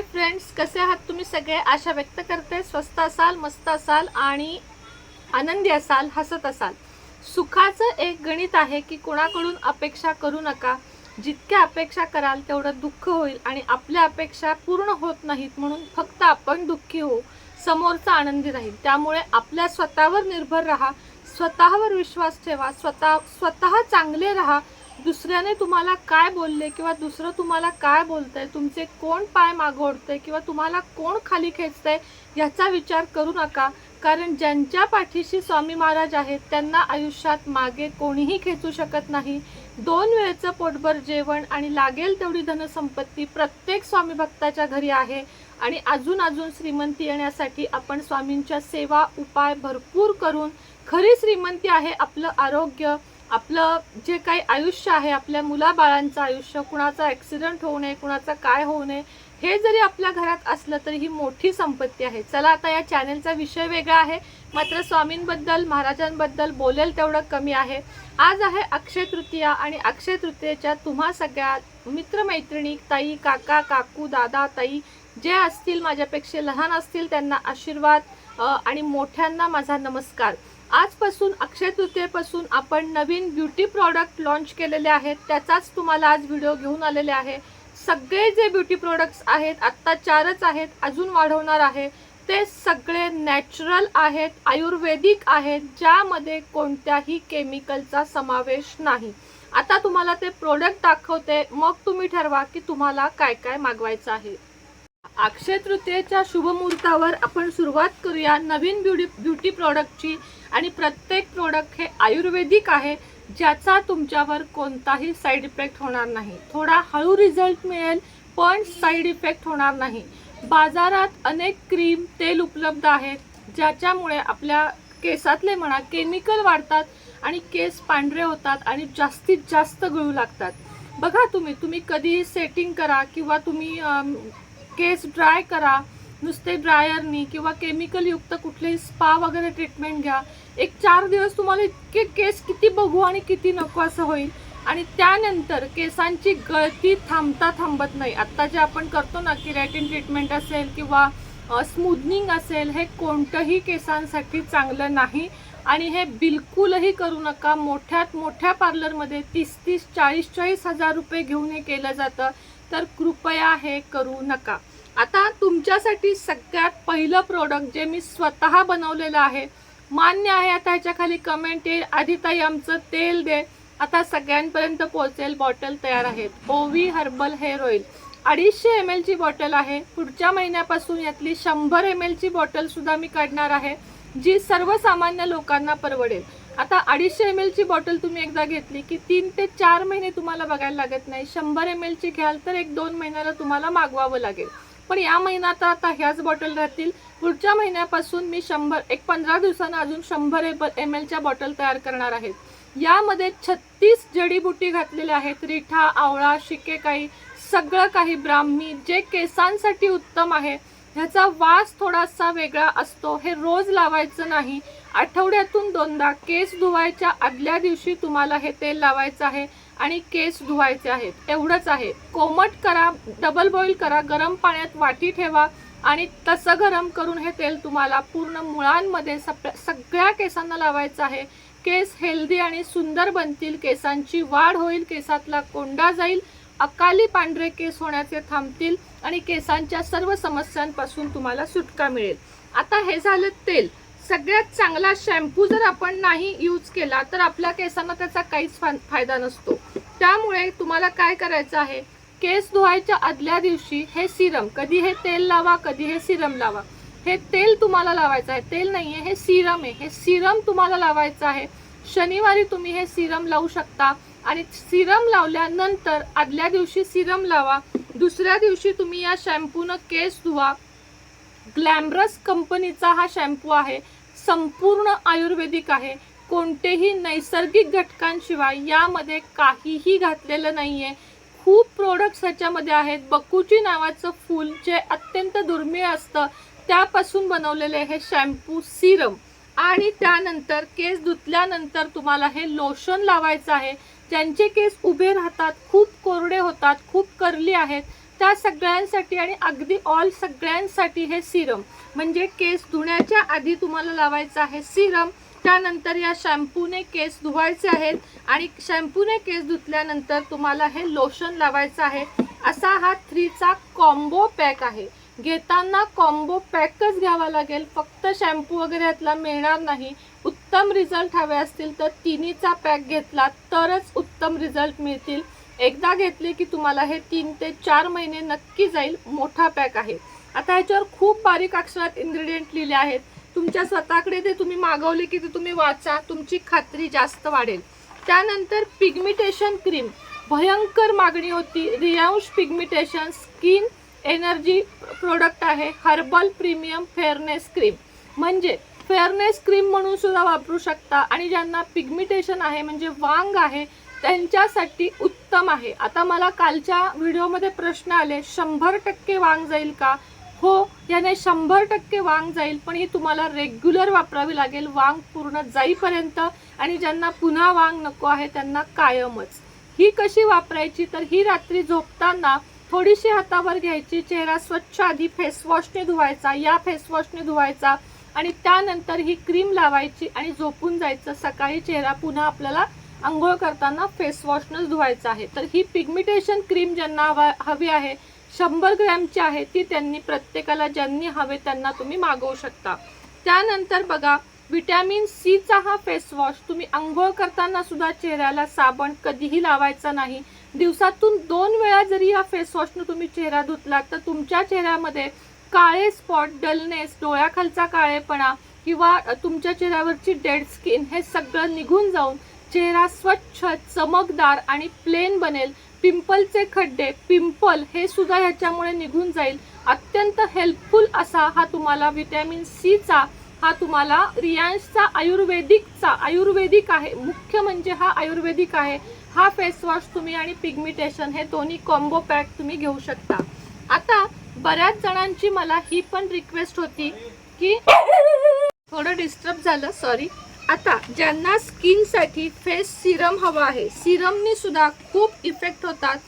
Hi friends कसे आहात तुम्ही सगळे? आशा व्यक्त करते. स्वस्त असाल मस्त असाल आणि आनंदी असाल हसत असाल. सुखाचं एक गणित आहे की कोणाकडून अपेक्षा करू नका. जितक्या अपेक्षा कराल तेवढं दुःख होईल आणि आपल्या अपेक्षा पूर्ण होत नाहीत म्हणून फक्त आपण दुःखी होऊ. समोरचा आनंदी राहील. त्यामुळे आपल्या स्वतःवर निर्भर राहा. स्वतःवर विश्वास ठेवा. स्वतः स्वतः चांगले राहा. दुसऱ्याने तुम्हाला काय बोलले किंवा दुसरं तुम्हाला काय बोलतंय? तुमचे कोण पाय मागोडतंय किंवा तुम्हाला कोण खाली खेचतंय याचा विचार करू नका. कारण ज्यांच्या पाठीशी स्वामी महाराज आहेत त्यांना आयुष्यात मागे कोणीही खेचू शकत नाही. दोन वेळेचं पोटभर जेवण आणि लागेल तेवढी धनसंपत्ती प्रत्येक स्वामी भक्ताच्या घरी आहे. आणि अजून अजून श्रीमंती येण्यासाठी आपण स्वामींच्या सेवा उपाय भरपूर करून खरी श्रीमंती आहे आपलं आरोग्य. आपलं जे काही आयुष्य आहे आपल्या मुलाबाळांचं आयुष्य कुणाचा ॲक्सिडेंट होऊ नये कुणाचा काय होऊ नये हे जरी आपल्या घरात असलं तरी ही मोठी संपत्ती आहे. चला आता या चॅनेलचा विषय वेगळा आहे. मात्र स्वामींबद्दल महाराजांबद्दल बोलेल तेवढं कमी आहे. आज आहे अक्षय तृतीया आणि अक्षय तृतीयेच्या तुम्हा सगळ्या मित्रमैत्रिणी ताई काका काकू दादा ताई जे असतील माझ्यापेक्षा लहान असतील त्यांना आशीर्वाद आणि मोठ्यांना माझा नमस्कार. आजपासून अक्षय तृतीयेपासून आपण नवीन ब्युटी प्रॉडक्ट लॉन्च केलेले आहेत. त्याचाच तुम्हाला आज व्हिडिओ घेऊन आलेले आहे. सगळे जे ब्युटी प्रोडक्ट्स आहेत आत्ता चारच आहेत अजून वाढवणार आहे. ते सगळे नॅचरल आहेत आयुर्वेदिक आहेत ज्यामध्ये कोणत्याही केमिकलचा समावेश नाही. आता तुम्हाला ते प्रोडक्ट दाखवते. मग तुम्ही ठरवा की तुम्हाला काय काय मागवायचं आहे. अक्षय तृतीयेच्या शुभमुहूर्तावर आपण सुरुवात करूया नवीन ब्युटी ब्युटी प्रॉडक्टची. आणि प्रत्येक प्रोडक्ट हे आयुर्वेदिक आहे ज्याचा तुमच्यावर कोणताही साईड इफेक्ट होणार नाही. थोडा हळू रिझल्ट मिळेल पण साईड इफेक्ट होणार नाही. बाजारात अनेक क्रीम तेल उपलब्ध आहेत ज्याच्यामुळे आपल्या केसातले म्हणा केमिकल वाढतात आणि केस पांढरे होतात आणि जास्तीत जास्त गळू लागतात. बघा तुम्ही तुम्ही कधी सेटिंग करा किंवा तुम्ही केस ड्राय करा नुसते ड्रायरनी किंवा केमिकलयुक्त कुठलेही स्पा वगैरे ट्रीटमेंट घ्या. एक चार दिवस तुम्हाला इतके केस किती बघू आणि किती नको असं होईल. आणि त्यानंतर केसांची गळती थांबता थांबत नाही. आत्ता जे आपण करतो ना किरॅटिन ट्रीटमेंट असेल किंवा स्मूदनिंग असेल हे कोणतंही केसांसाठी चांगलं नाही. आणि हे बिलकुलही करू नका. मोठ्यात मोठ्या पार्लरमध्ये तीस तीस चाळीस चाळीस हजार रुपये घेऊन हे केलं जातं. तर कृपया हे करू नका. आता तुमच्यासाठी सगळ्यात पहिलं प्रोडक्ट जे मी स्वतः बनवलेलं आहे मान्य आहे आता ह्याच्याखाली कमेंट येईल. आधी ताई आमचं तेल दे. आता सगळ्यांपर्यंत पोहोचेल बॉटल तयार आहेत. ओवी हर्बल हेअर ऑइल अडीचशे एम एलची बॉटल आहे. पुढच्या महिन्यापासून यातली शंभर एम एलची बॉटलसुद्धा मी काढणार आहे जी सर्वसामान्य लोकांना परवडेल. आता अडीचशे एम एलची बॉटल तुम्ही एकदा घेतली की तीन ते चार महिने तुम्हाला बघायला लागत नाही. शंभर एम एलची घ्याल तर एक दोन महिन्याला तुम्हाला मागवावं लागेल. पण या महिन्यात आता ह्याच बॉटल राहतील. पुढच्या महिन्यापासून मी शंभर एक पंधरा दिवसानं अजून शंभर एम एलच्या बॉटल तयार करणार आहेत. यामध्ये छत्तीस जडीबुटी घातलेल्या आहेत. रिठा आवळा शिकेकाई सगळं काही ब्राह्मी जे केसांसाठी उत्तम आहे. ह्याचा वास थोडासा वेगळा असतो. हे रोज लावायचं नाही. आठवड्यातून दोनदा केस धुवायच्या आदल्या दिवशी तुम्हाला हे तेल लावायचं आहे. आणि केस धुवायचे आहेत. एवढंच आहे. कोमट करा डबल बॉईल करा गरम पाण्यात वाटी ठेवा आणि तसं गरम करून हे तेल तुम्हाला पूर्ण मुळांमध्ये सप- सगळ्या केसांना लावायचं आहे. केस हेल्दी आणि सुंदर बनतील. केसांची वाढ होईल. केसातला कोंडा जाईल. अकाली पांढरे केस होण्याचे थांबतील आणि केसांच्या सर्व समस्यांपासून तुम्हाला सुटका मिळेल. आता हे झालं तेल. सगळ्यात चांगला शॅम्पू जर आपण नाही यूज केला तर आपल्या केसांना त्याचा काहीच फायदा नसतो. त्यामुळे तुम्हाला काय करायचं आहे? केस धुवायच्या आदल्या दिवशी हे सिरम कधी हे तेल लावा कधी हे सिरम लावा. हे तेल तुम्हाला लावायचं आहे. तेल नाही आहे हे सिरम आहे. हे सिरम तुम्हाला लावायचं आहे. शनिवारी तुम्ही हे सिरम लावू शकता. आणि सिरम लावल्यानंतर आदल्या दिवशी सिरम लावा. दुसऱ्या दिवशी तुम्ही या शॅम्पूनं केस धुवा. ग्लॅमरस कंपनीचा हा शॅम्पू आहे. संपूर्ण आयुर्वेदिक आहे. कोणतेही नैसर्गिक घटकांशिवाय यामध्ये काहीही घातलेलं नाही आहे खूप प्रोडक्ट्स ह्याच्यामध्ये आहेत. बकुची नावाचं फूल जे अत्यंत दुर्मिळ असतं त्यापासून बनवलेले हे शॅम्पू सिरम आणि त्यानंतर केस धुतल्यानंतर तुम्हाला हे लोशन लावायचं आहे. ज्यांचे केस उभे राहतात खूप कोरडे होतात खूप करली आहेत त्या सगळ्यांसाठी आणि अगदी ऑल सगळ्यांसाठी हे सिरम म्हणजे केस धुण्याच्या आधी तुम्हाला लावायचं आहे सिरम त्यानंतर या शॅम्पूने केस धुवायचे आहेत आणि शॅम्पूने केस धुतल्यानंतर तुम्हाला हे लोशन लावायचं आहे. असा हा थ्रीचा कॉम्बो पॅक आहे. घेताना कॉम्बो पॅकच घ्यावा लागेल. फक्त शॅम्पू वगैरे यातला मिळणार नाही. उत्तम रिझल्ट हवे असतील तर तिन्हीचा पॅक घेतला तरच उत्तम रिझल्ट मिळतील. एकदा घेतले की तुम्हाला हे तीन ते चार महिने नक्की जाईल. मोठा पॅक आहे. आता ह्याच्यावर खूप बारीक अक्षरात इन्ग्रेडियंट लिहिले आहेत. तुमच्या स्वतःकडे ते तुम्ही मागवले की ते तुम्ही वाचा. तुमची खात्री जास्त वाढेल. त्यानंतर पिगमिटेशन क्रीम भयंकर मागणी होती. Riyansh pigmentation skin energy product आहे. हर्बल प्रीमियम फेअरनेस क्रीम म्हणजे फेअरनेस क्रीम म्हणून सुद्धा वापरू शकता. आणि ज्यांना पिगमिटेशन आहे म्हणजे वांग आहे त्यांच्यासाठी उत्तम आहे. आता मला कालच्या व्हिडिओमध्ये प्रश्न आले शंभर टक्के वांग जाईल का? हो याने शंभर टक्के वांग जाईल पण ही तुम्हाला रेग्युलर वापरावी लागेल. वांग पूर्ण जाईपर्यंत आणि ज्यांना पुन्हा वांग नको आहे त्यांना कायमच. ही कशी वापरायची? तर ही रात्री झोपताना थोडीशी हातावर घ्यायची चेहरा स्वच्छ आधी फेसवॉशने धुवायचा या फेसवॉशने धुवायचा आणि त्यानंतर ही क्रीम लावायची आणि झोपून जायचं. सकाळी चेहरा पुन्हा आपल्याला आंघोळ करताना फेसवॉशनंच धुवायचं आहे. तर ही पिगमिटेशन क्रीम ज्यांना हवा हवी आहे शंभर ग्रॅमची आहे ती त्यांनी प्रत्येकाला ज्यांनी हवे त्यांना तुम्ही मागवू शकता. त्यानंतर बघा विटॅमिन सीचा हा फेसवॉश तुम्ही आंघोळ करताना सुद्धा चेहऱ्याला साबण कधीही लावायचा नाही. दिवसातून दोन वेळा जरी या फेसवॉशनं तुम्ही चेहरा धुतलात तर तुमच्या चेहऱ्यामध्ये काळे स्पॉट डलनेस डोळ्याखालचा काळेपणा किंवा तुमच्या चेहऱ्यावरची डेड स्किन हे सगळं निघून जाऊन चेहरा स्वच्छ चमकदार आणि प्लेन बनेल. पिंपलचे खड्डे पिंपल हे सुद्धा ह्याच्यामुळे निघून जाईल. अत्यंत हेल्पफुल असा हा तुम्हाला व्हिटॅमिन सीचा हा तुम्हाला रियांशचा आयुर्वेदिकचा आयुर्वेदिक आहे. मुख्य म्हणजे हा आयुर्वेदिक आहे. हा फेसवॉश तुम्ही आणि पिगमिटेशन हे दोन्ही कॉम्बो पॅक तुम्ही घेऊ शकता. आता बऱ्याच जणांची मला ही पण रिक्वेस्ट होती की थोडं डिस्टर्ब झालं सॉरी आता ज्यांना स्किनसाठी फेस सिरम हवा आहे सिरमनी सुद्धा खूप इफेक्ट होतात.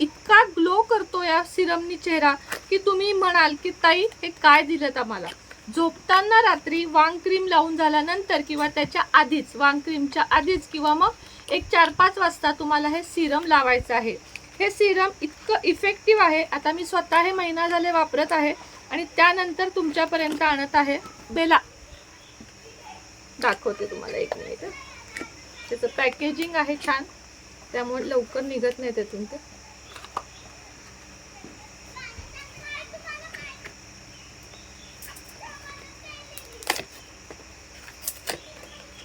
इतका ग्लो करतो या सिरमनी चेहरा की तुम्ही म्हणाल की ताई हे काय दिलं आम्हाला? झोपताना रात्री वांग क्रीम लावून झाल्यानंतर किंवा त्याच्या आधीच वांग क्रीमच्या आधीच किंवा मग एक चार पाच वाजता तुम्हाला हे सिरम लावायचं आहे. हे सिरम इतकं इफेक्टिव्ह आहे. आता मी स्वतः हे महिना झाले वापरत आहे आणि त्यानंतर तुमच्यापर्यंत आणत आहे. बेला दाखवते तुम्हाला एक मिनिट त्याचं पॅकेजिंग आहे छान. त्यामुळे लवकर निघत नाही त्यातून ते.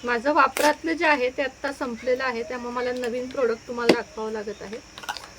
माझं वापरातलं जे आहे ते आत्ता संपलेलं आहे. त्यामुळे मला नवीन प्रोडक्ट तुम्हाला दाखवावं लागत आहे.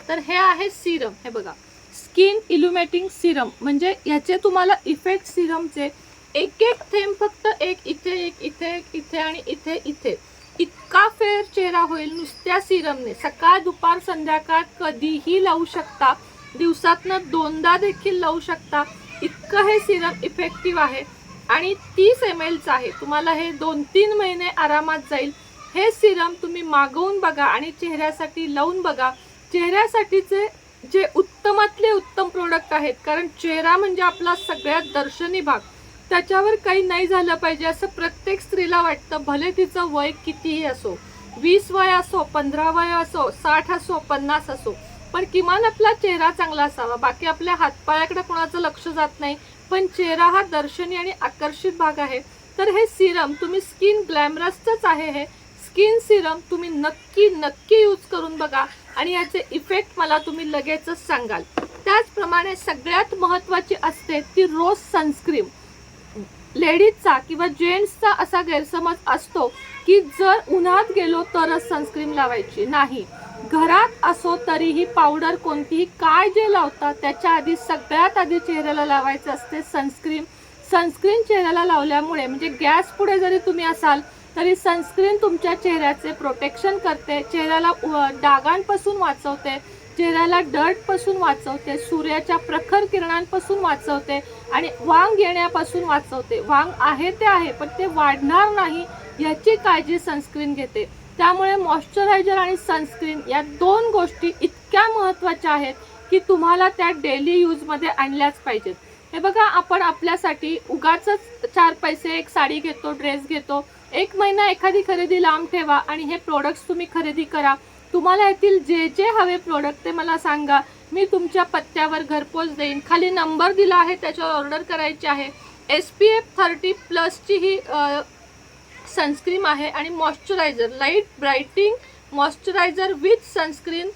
तर हे आहे सिरम हे बघा. स्किन इल्युमेटिंग सिरम म्हणजे ह्याचे तुम्हाला इफेक्ट सिरमचे एक एक थेंब फक्त एक इथे एक इथे एक इथे आणि इथे इथे. इतका फेअर चेहरा होईल नुसत्या सिरमने. सकाळ दुपार संध्याकाळ कधीही लावू शकता. दिवसातनं दोनदा देखील लावू शकता. इतकं हे सिरम इफेक्टिव्ह आहे. आणि तीस एम एलचं आहे. तुम्हाला हे दोन तीन महिने आरामात जाईल. हे सिरम तुम्ही मागवून बघा आणि चेहऱ्यासाठी लावून बघा. चेहऱ्यासाठीचे जे उत्तमातले उत्तम प्रोडक्ट आहेत. कारण चेहरा म्हणजे आपला सगळ्यात दर्शनी भाग. त्याच्यावर काही नाही झालं पाहिजे असं प्रत्येक स्त्रीला वाटतं. भले तिचं वय कितीही असो वीस वय असो पंधरा वय असो साठ असो पन्नास असो पण किमान आपला चेहरा चांगला असावा. बाकी आपल्या हातपायाकडे कोणाचं लक्ष जात नाही. पण चेहरा हा दर्शनी आणि आकर्षित भाग आहे. तर हे सिरम तुम्ही स्किन ग्लॅमरसचंच आहे हे. स्किन सिरम तुम्ही नक्की नक्की यूज करून बघा आणि याचे इफेक्ट मला तुम्ही लगेचच सांगाल. त्याचप्रमाणे सगळ्यात महत्त्वाची असते ती रोज सनस्क्रीम. लेडीजचा किंवा जेंट्सचा असा गैरसमज असतो की जर उन्हात गेलो तरच सनस्क्रीन लावायची. नाही. घरात असो तरीही पावडर कोणतीही काय जे लावतात त्याच्या आधी सगळ्यात आधी चेहऱ्याला लावायचं असते सनस्क्रीन सनस्क्रीन चेहऱ्याला लावल्यामुळे म्हणजे गॅस पुढे जरी तुम्ही असाल तरी सनस्क्रीन तुमच्या चेहऱ्याचे प्रोटेक्शन करते. चेहऱ्याला डागांपासून वाचवते. चेहऱ्याला डर्टपासून वाचवते. सूर्याच्या प्रखर किरणांपासून वाचवते. आणि वांग येण्यापासून वाचवते. वांग आहे ते आहे पण ते वाढणार नाही याची काळजी सनस्क्रीन घेते. त्यामुळे मॉइश्चरायझर आणि सनस्क्रीन या दोन गोष्टी इतक्या महत्त्वाच्या आहेत की तुम्हाला त्या डेली यूजमध्ये आणल्याच पाहिजेत. हे बघा आपण आपल्यासाठी उगाच चार पैसे एक साडी घेतो ड्रेस घेतो. एक महिना एखादी खरेदी लांब ठेवा आणि हे प्रोडक्ट्स तुम्ही खरेदी करा. तुम्हाला येथील जे जे हवे प्रोडक्ट ते मला सांगा. मी तुमच्या पत्त्यावर घरपोच देईन. खाली नंबर दिला आहे त्याच्यावर ऑर्डर करायची आहे. एस पी एफ थर्टी प्लसची ही सनस्क्रीम आहे आणि moisturiser light brightening moisturiser with sunscreen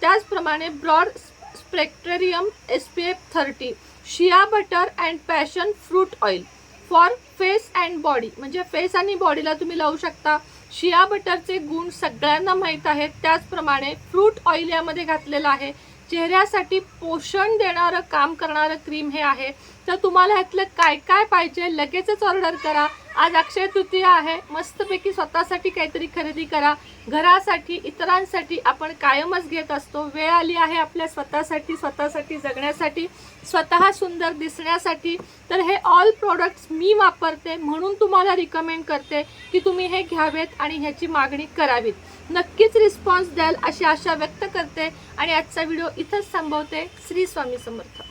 त्याचप्रमाणे broad spectrum S P F thirty shea butter and passion fruit oil for face and body म्हणजे फेस आणि बॉडीला तुम्ही लावू शकता. शिया बटरचे गुण सगळ्यांना माहीत आहेत. त्याचप्रमाणे फ्रूट ऑइल यामध्ये घातलेलं आहे. चेहऱ्यासाठी पोषण देणारं काम करणारं क्रीम हे आहे. तर तुम्हाला ह्यातलं काय काय पाहिजे लगेचच ऑर्डर करा. आज अक्षय तृतीया आहे. मस्तपैकी स्वतःसाठी काहीतरी खरेदी करा. घरासाठी इतरांसाठी आपण कायमच घेत असतो. वेळ आली आहे आपल्या स्वतःसाठी स्वतःसाठी जगण्यासाठी स्वतः सुंदर दिसण्यासाठी. तर हे ऑल प्रोडक्ट्स मी वापरते म्हणून तुम्हाला रिकमेंड करते की तुम्ही हे घ्यावेत आणि ह्याची मागणी करावीत. नक्कीच रिस्पॉन्स द्याल अशी आशा व्यक्त करते आणि आजचा व्हिडिओ इथंच थांबवते. श्री स्वामी समर्थ.